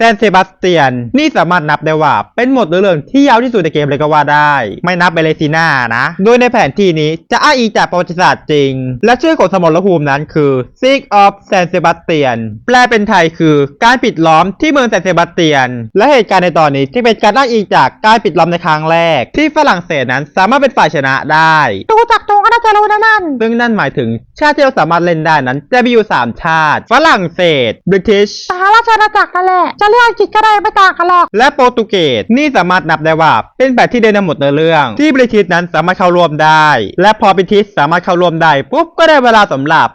แซนเซบาสเตียน นี่สามารถนับได้ว่า เป็นหมวดเนื้อเรื่องที่ยาวที่สุดในเกมเลยก็ว่าได้ ไม่นับเบเลซิน่านะ โดยในแผนที่นี้จะอ้างอิงจากประวัติศาสตร์จริง และชื่อของสมรภูมินั้นคือ Siege of San Sebastian แปลเป็นไทยคือการปิดล้อมที่เมืองแซนเซบาสเตียน และเหตุการณ์ในตอนนี้ที่เป็นการอ้างอิงจากการปิดล้อมในครั้งแรก ที่ฝรั่งเศสนั้นสามารถเป็นฝ่ายชนะได้ดูจากตรงก็น่าจะรู้นะนั่นซึ่งนั่นหมายถึงชาติที่เราสามารถเล่นได้นั้น จะมีอยู่ 3 ชาติ ฝรั่งเศส British สหราชอาณาจักรนั่นแหละจะเรื่องกิจก็ได้ไม่ต่างกันหรอก และโปรตุเกสนี่สามารถนับได้ว่า เป็นแบบที่ได้นำหมดในเรื่อง ที่บริทิสนั้นสามารถเข้าร่วมได้ และพอบิทิสสามารถเข้าร่วมได้ปุ๊บก็ได้เวลาสำหรับ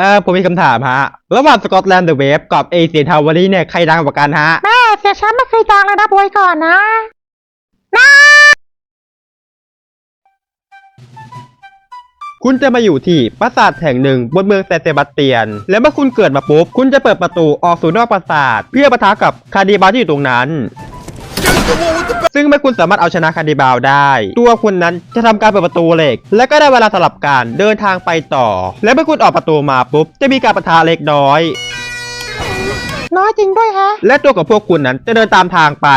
เออผมมีคำถามฮะ ระหว่างสกอตแลนด์เดอะเวฟกับเอเชียทาวเวอรี่เนี่ย ใครดังกว่ากันฮะ แม่เสียฉันไม่เคยดังเลยนะบวยก่อนนะ คุณจะมาอยู่ที่ปราสาทแห่งหนึ่งบนเมืองแซเซบาสเตียน และเมื่อคุณเกิดมาปุ๊บ คุณจะเปิดประตูออกสู่นอกปราสาท เพื่อปะทะกับคาร์ดิบาลที่อยู่ตรงนั้น ซึ่งเมื่อคุณสามารถเอาชนะคาร์ดิบาลได้ ตัวคุณนั้นจะทำการเปิดประตูเหล็ก และก็ได้เวลาสลับการเดินทางไปต่อ และเมื่อคุณออกประตูมาปุ๊บ จะมีการปะทะเล็กน้อย น้อยจริงด้วยแฮะ และตัวกับพวกคุณนั้นจะเดินตามทางไป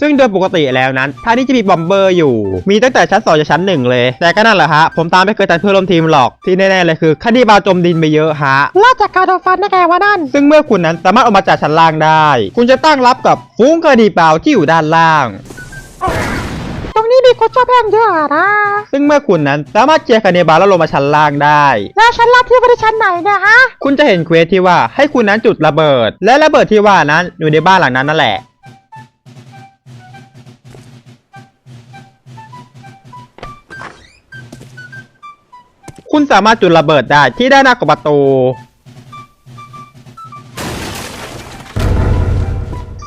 ซึ่งโดยปกติแล้วนั้นทางนี้จะมีบอมเบอร์อยู่ มีตั้งแต่ชั้น2จนชั้น1เลย แต่ก็นั่นแหละฮะ ผมตามไม่เคยทันเพื่อนร่วมทีมหรอก ที่แน่ๆเลยคือคดีบาลจมดินไปเยอะฮะรอดจากการโดนฟันได้ไงวะนั่น ซึ่งเมื่อคุณนั้นสามารถออกมาจากชั้นล่างได้ คุณจะตั้งรับกับฟูงคดีบาลที่อยู่ด้านล่างตรงนี้ มีคนชอบแย่งเยอะอะนะ ซึ่งเมื่อคุณนั้นสามารถเจียร์คดีบาลแล้วลงมาชั้นล่างได้ แล้วฉันรับที่บริชั้นไหนเนี่ยฮะ คุณจะเห็นเควสที่ว่าให้คุณนั้นจุดระเบิด และระเบิดที่ว่านั้นอยู่ในบ้านหลังนั้นนั่นแหละคุณสามารถจุดระเบิดได้ที่ด้านหน้าของประตู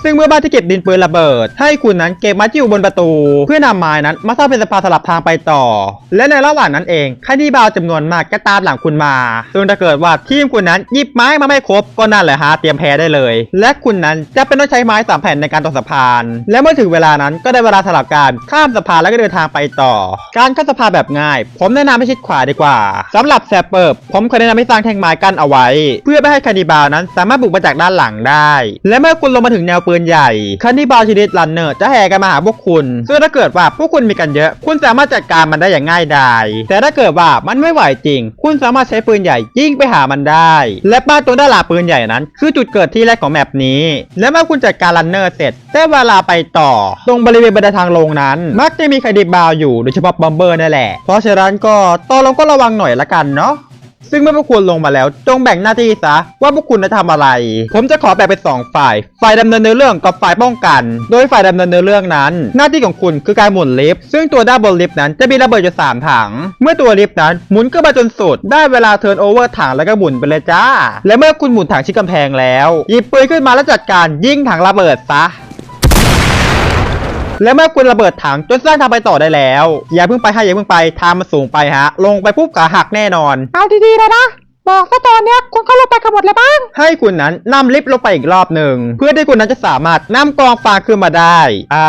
ซึ่งเมื่อบ้านที่เก็บดินปืนระเบิด ให้คุณนั้นเก็บไม้ที่อยู่บนประตู เพื่อนำไม้นั้น มาสร้างเป็นสะพานสลับทางไปต่อ และในระหว่างนั้นเองคดีบาวจำนวนมากก็ตามหลังคุณมา ซึ่งถ้าเกิดว่าทีมคุณนั้นหยิบไม้มาไม่ครบก็นั่นแหละฮะเตรียมแพ้ได้เลย และคุณนั้นจะเป็นต้องใช้ไม้สามแผ่นในการต่อสะพาน และเมื่อถึงเวลานั้นก็ได้เวลาสลับการข้ามสะพานแล้วก็เดินทางไปต่อ การข้ามสะพานแบบง่าย ผมแนะนำให้ชิดขวาดีกว่าสำหรับแซปเปอร์ผมเคยแนะนำให้สร้างแท่งไม้กั้นเอาไว้ เพื่อไม่ให้คดีบาวนั้นสามารถบุกมาจากด้านหลังได้ และเมื่อคุณลงมาถึงแนวปืนใหญ่คดีบาวชนิดรันเนอร์จะแห่กันมาหาพวกคุณ ซึ่งถ้าเกิดว่าพวกคุณมีกันเยอะ คุณสามารถจัดการมันได้อย่างง่ายดายแต่ถ้าเกิดว่ามันไม่ไหวจริง คุณสามารถใช้ปืนใหญ่ยิงไปหามันได้ และบ้านตรงด้านหลังปืนใหญ่นั้น คือจุดเกิดที่แรกของแมปนี้ และเมื่อคุณจัดการรันเนอร์เสร็จได้เวลาไปต่อ ตรงบริเวณบันไดทางลงนั้น มักจะมีคดีบาวอยู่โดยเฉพาะบอมเบอร์นั่นแหละเพราะฉะนั้นก็ตอนลงก็ระวังหน่อยละกันเนาะ ซึ่งเมื่อพวกคุณลงมาแล้ว จงแบ่งหน้าที่ซะว่าพวกคุณจะทำอะไร ผมจะขอแบ่งเป็นสองฝ่าย ฝ่ายดำเนินเนื้อเรื่องกับฝ่ายป้องกัน โดยฝ่ายดำเนินเนื้อเรื่องนั้น หน้าที่ของคุณคือการหมุนลิฟต์ซึ่งตัวด้านบนลิฟต์นั้นจะมีระเบิดอยู่สามถัง เมื่อตัวลิฟต์นั้นหมุนขึ้นมาจนสุด ได้เวลาเทิร์นโอเวอร์ถังแล้วก็หมุนไปเลยจ้า และเมื่อคุณหมุนถังชิดกำแพงแล้วหยิบปืนขึ้นมาแล้วจัดการยิงถังระเบิดซะ และเมื่อคุณระเบิดถังจนสร้างทางไปต่อได้แล้ว อย่าเพิ่งไปให้อย่าเพิ่งไปทางมันสูงไปฮะ ลงไปปุ๊บขาหักแน่นอน เอาดีๆเลยนะ บอกซะตอนเนี้ยคุณก็ลงไปกันหมดเลยบ้าง ให้คุณนั้นนำลิฟต์ลงไปอีกรอบหนึ่งเพื่อที่คุณนั้นจะสามารถนำกองฟางขึ้นมาได้ อ่า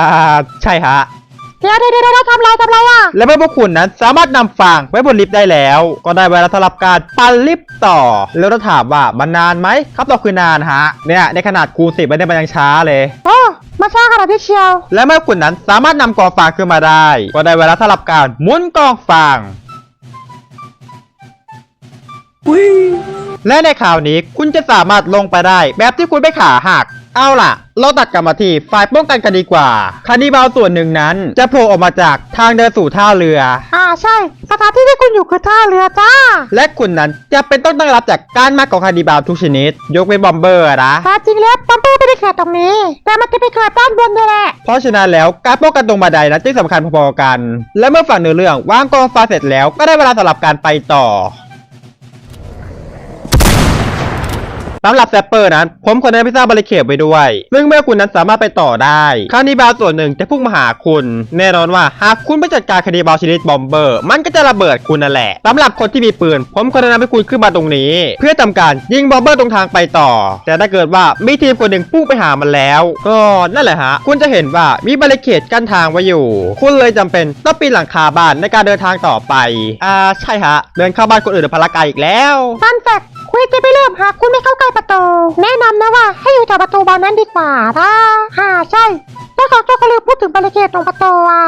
ใช่ฮะ เดี๋ยวเดี๋ยวเดี๋ยวทำไรทำไรอะ และเมื่อพวกคุณนั้นสามารถนำฟางไว้บนลิฟต์ได้แล้ว ก็ได้เวลาสำหรับการปั่นลิฟต์ต่อ แล้วถ้าถามว่ามันนานไหมครับตอบคือนานฮะเนี่ยในขนาดคูณสิบไม่ได้มันยังช้าเลย โอ้ มาช้าขนาดที่เชียว และเมื่อคุณนั้นสามารถนำกองฟางขึ้นมาได้ ก็ได้เวลาสำหรับการหมุนกองฟางและในข่าวนี้คุณจะสามารถลงไปได้แบบที่คุณไม่ขาหัก เอาล่ะ เราตัดกลับมาที่ฝ่ายป้องกันกันดีกว่าคานิบาลส่วนหนึ่งนั้น จะโผล่ออกมาจากทางเดินสู่ท่าเรือ อ่าใช่สถานที่ที่คุณ อยู่คือท่าเรือจ้า และคุณนั้นจะเป็นต้องตั้งรับจากการมาของคานิบาลทุกชนิด ยกเว้นบอมเบอร์นะแต่จริงแล้วปั๊มเปอร์ไม่ได้เกิดตรงนี้ แต่มันจะไปเกิดด้านบนนี่แหละ เพราะฉะนั้นแล้วการป้องกันตรงบันไดนั้นจึงสำคัญพอๆกัน และเมื่อฝั่งเนื้อเรื่องวางกองฟ้าเสร็จแล้วก็ได้เวลาสำหรับการไปต่อ สำหรับแซปเปอร์นั้น ผมขอแนะพิซซ่าบริเคดไว้ด้วย ซึ่งเมื่อคุณนั้นสามารถไปต่อได้คานิบาลส่วนหนึ่งจะพุ่งมาหาคุณ แน่นอนว่าหากคุณไปจัดการคานิบาลชนิดบอมเบอร์ มันก็จะระเบิดคุณนั่นแหละสำหรับคนที่มีปืน ผมขอแนะนำให้คุณขึ้นมาตรงนี้ เพื่อทำการยิงบอมเบอร์ตรงทางไปต่อ แต่ถ้าเกิดว่ามีทีมคนหนึ่งพุ่งไปหามันแล้ว ก็นั่นแหละฮะคุณจะเห็นว่ามีบริเคดกั้นทางไว้อยู่ คุณเลยจำเป็นต้องปีนหลังคาบ้านในการเดินทางต่อไปอ่าใช่ฮะเดินเข้าบ้านคนอื่นพลากายอีกแล้วฟันแฟก คุยจะไปเริ่มหากคุณไม่เข้าใกล้ประตู แนะนำนะว่าให้อยู่แถวประตูบานนั้นดีกว่านะฮ่าใช่ แล้วเขาก็ลืมพูดถึงบาริเคดตรงประตูอะ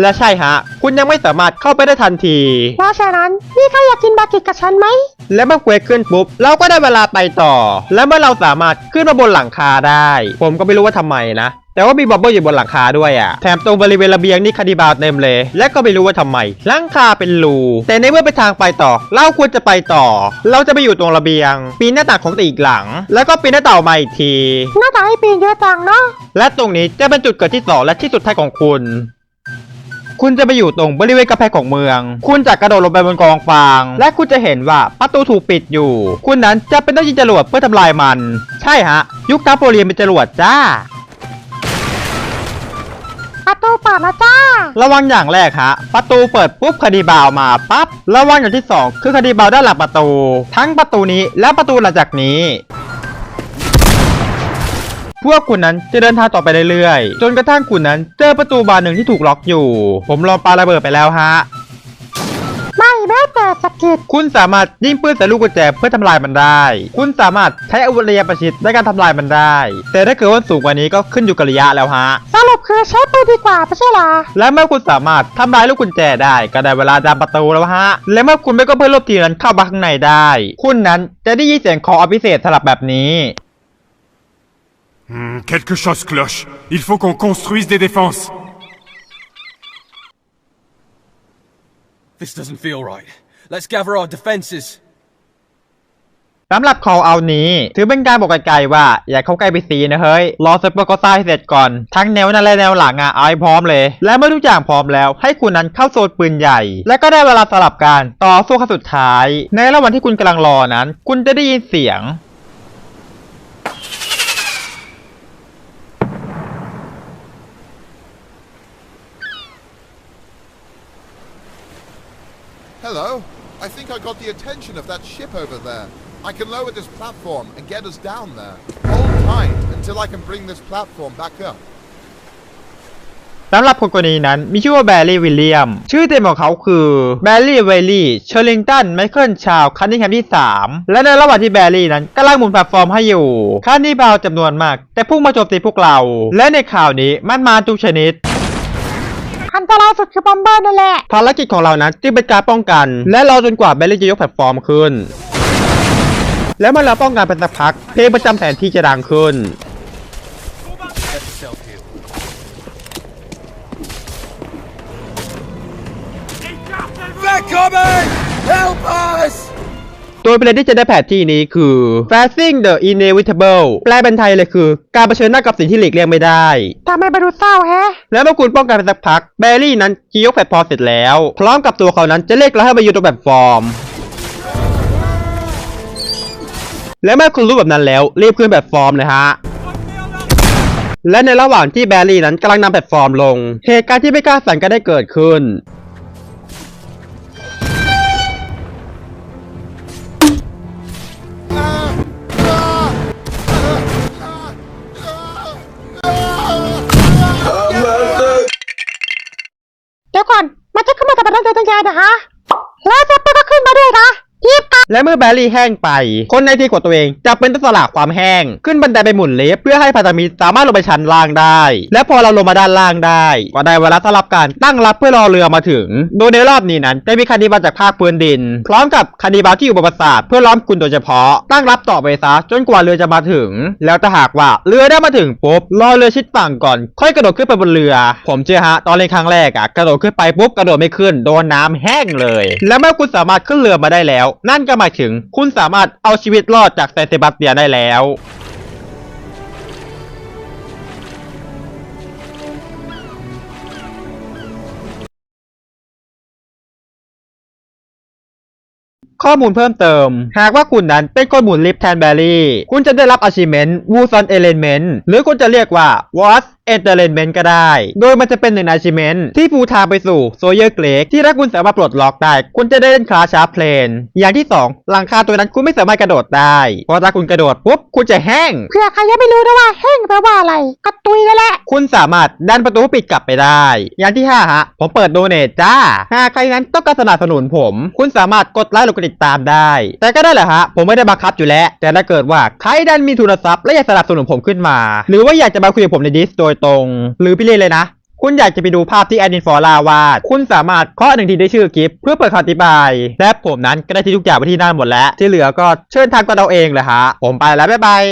และใช่ฮะ คุณยังไม่สามารถเข้าไปได้ทันที เพราะฉะนั้นนี่ใครอยากกินบากิกับฉันไหม และเมื่อเควสขึ้นปุ๊บ เราก็ได้เวลาไปต่อ และเมื่อเราสามารถขึ้นมาบนหลังคาได้ ผมก็ไม่รู้ว่าทำไมนะ แต่ว่ามีบับเบิ้ลอยู่บนหลังคาด้วยอะ่ะ แถมตรงบริเวณระเบียงนี่คาดิบาลเต็มเลย และก็ไม่รู้ว่าทำไมหลังคาเป็นรูแต่ในเมื่อเป็นทางไปต่อ เราควรจะไปต่อ เราจะไปอยู่ตรงระเบียง ปีนหน้าต่างของตีอีกหลัง แล้วก็ปีนหน้าต่างออกมาอีกที หน้าตาให้ปีนเยอะจังเนาะ และตรงนี้จะเป็นจุดเกิดที่สองและที่สุดท้ายของคุณคุณจะไปอยู่ตรงบริเวณกำแพงของเมือง คุณจะกระโดดลงไปบนกองฟาง และคุณจะเห็นว่าประตูถูกปิดอยู่ คุณนั้นจะเป็นต้องยิงจรวดเพื่อทำลายมัน ใช่ฮะ ยุคนาโปเลียนเป็นจรวดจ้า ประตูเปิดแล้วจ้า ระวังอย่างแรกฮะ ประตูเปิดปุ๊บคดีบาวมาปั๊บ ระวังอย่างที่สองคือคดีบาวด้านหลังประตู ทั้งประตูนี้และประตูหลังจากนี้ พวกคุณนั้นจะเดินทางต่อไปเรื่อยๆ จนกระทั่งคุณนั้นเจอประตูบานหนึ่งที่ถูกล็อกอยู่ ผมลองปาระเบิดไปแล้วฮะ สะกิดคุณสามารถยิงปืนใส่ลูกกุญแจเพื่อทำลายมันได้ คุณสามารถใช้อาวุธระยะประชิดในการทำลายมันได้ แต่ถ้าเกิดว่าสูงกว่านี้ก็ขึ้นอยู่กับระยะแล้วฮะ สรุปคือใช้ปืนดีกว่าไม่ใช่เหรอ และเมื่อคุณสามารถทำลายลูกกุญแจได้ก็ได้เวลาดันประตูแล้วฮะ และเมื่อคุณไม่ก็เพื่อนร่วมทีมนั้นเข้ามาข้างในได้ คุณนั้นจะได้ยินเสียงคออพิเศษสลับแบบนี้ Hmm, quelque chose cloche. Il faut qu'on construise des défenses. This doesn't feel right. Let's gather our defenses. สำหรับ call out นี้ ถือเป็นการบอกไกลๆว่า อย่าเข้าใกล้ไปซีนะเฮ้ย รอสเปอร์ก็ซ่าให้เสร็จก่อน ทั้งแนวหน้าและแนวหลังอะเอาให้พร้อมเลย และเมื่อทุกอย่างพร้อมแล้ว ให้คุณนั้นเข้าโซนปืนใหญ่ และก็ได้เวลาสลับการต่อสู้ขั้นสุดท้าย ในระหว่างที่คุณกำลังรอนั้น คุณจะได้ยินเสียง Hello. I think I got the attention of that ship over there. I can lower this platform and get us down there. Hold tight until I can bring this platform back up. สำหรับคนคนนี้นั้นมีชื่อว่าแบร์รี่วิลเลียม ชื่อเต็มของเขาคือแบร์รี่เวลลี่เชอร์ลิงตันไมเคิลชาวคันนิงแฮมที่ 3 และในระหว่างที่แบร์รี่นั้นกำลังหมุนแพลตฟอร์มให้อยู่คันนี่บาวจำนวนมาก แต่พุ่งมาโจมตีพวกเรา และในข่าวนี้มันมาทุกชนิด อันตรายสุดคือบอมเบอร์นั่นแหละ ภารกิจของเรานั้นจึงเป็นการป้องกัน และรอจนกว่าแบร์รี่จะยกแพลตฟอร์มขึ้น และเมื่อเราป้องกันเป็นสักพัก เพลงประจำแผนที่จะดังขึ้น Let yourself heal. They're coming! Help us! โดยประเด็นที่จะได้แผนที่นี้คือ facing the inevitable แปลเป็นไทยเลยคือ การเผชิญหน้ากับสิ่งที่หลีกเลี่ยงไม่ได้ทำไมไปดูเศร้าแฮะ และเมื่อคุณป้องกันไปสักพักแบรี่นั้นจะยกแพลตฟอร์มเสร็จแล้ว พร้อมกับตัวเขานั้นจะเรียกเราให้ไปอยู่ตรงแพลตฟอร์มและเมื่อคุณรู้แบบนั้นแล้ว รีบขึ้นแพลตฟอร์มเลยฮะและในระหว่างที่แบรี่นั้นกำลังนำแพลตฟอร์มลง เหตุการณ์ที่ไม่คาดฝันก็ได้เกิดขึ้น เดี๋ยวก่อน มันจะขึ้นมาจากบันไดตันยานนะฮะ แล้วสเปอร์ก็ขึ้นมาด้วยนะ และเมื่อแบรี่แห้งไป คนในทีมของตัวเองจะเป็นต้องสละความแห้ง ขึ้นบันไดไปหมุนเล็บเพื่อให้พันธมิตรสามารถลงไปชั้นล่างได้ และพอเราลงมาด้านล่างได้ก็ได้เวลาสลับการตั้งรับเพื่อรอเรือมาถึง โดยในรอบนี้นั้นจะมีคานิบาลจากภาคพื้นดิน พร้อมกับคานิบาลที่อยู่บนปราสาทเพื่อล้อมคุณโดยเฉพาะ ตั้งรับต่อไปซะจนกว่าเรือจะมาถึง แล้วถ้าหากว่าเรือได้มาถึงปุ๊บรอเรือชิดฝั่งก่อน ค่อยกระโดดขึ้นไปบนเรือ ผมเชื่อฮะตอนเล่นครั้งแรกอะกระโดดขึ้นไปปุ๊บกระโดดไม่ขึ้นโดนน้ำแห้งเลย และเมื่อคุณสามารถขึ้นเรือมาได้แล้ว นั่นก็็หมายถึง คุณสามารถเอาชีวิตรอดจากเซนเซบาสเตียได้แล้วข้อมูลเพิ่มเติม หากว่าคุณนั้นเป็นคนหมุนลิฟแทนแบรี่ คุณจะได้รับอาชีเมนต์วูซอนเอเลนเมนต์หรือคุณจะเรียกว่าวอส Entertainment ก็ได้ โดยมันจะเป็นหนึ่ง achievement ที่ปูทางไปสู่โซเยอร์เกรกที่ถ้าคุณสามารถปลดล็อกได้ คุณจะได้เล่นคลาชาร์เพลน อย่างที่ 2 หลังคาตัวนั้นคุณไม่สามารถกระโดดได้ เพราะถ้าคุณกระโดดปุ๊บคุณจะแห้ง เพื่อใครยังไม่รู้นะว่าแห้งแปลว่าอะไรกระตุยนั่นแหละคุณสามารถดันประตูปิดกลับไปได้ อย่างที่ 5 ฮะ ผมเปิดโดเนทจ้า หากใครนั้นต้องการสนับสนุนผม คุณสามารถกดไลค์หรือกดติดตามได้ แต่ก็ได้แหละฮะ ผมไม่ได้บังคับอยู่แล้ว แต่ถ้าเกิดว่าใครดันมีทุนทรัพย์และอยากสนับสนุนผมขึ้นมา หรือว่าอยากจะมาคุยกับผมในดิสโดยตรง หรือพี่เล่เลยนะ คุณอยากจะไปดูภาพที่แอดมินฟอร์ลาวาด คุณสามารถเคาะหนึ่งทีได้ชื่อกิฟเพื่อเปิดคำอธิบาย และผมนั้นก็ได้ที่ทุกอย่างไว้ที่นั่นหมดแล้ว ที่เหลือก็เชิญทางกันเอาเองเลยฮะ ผมไปแล้วบ๊ายบาย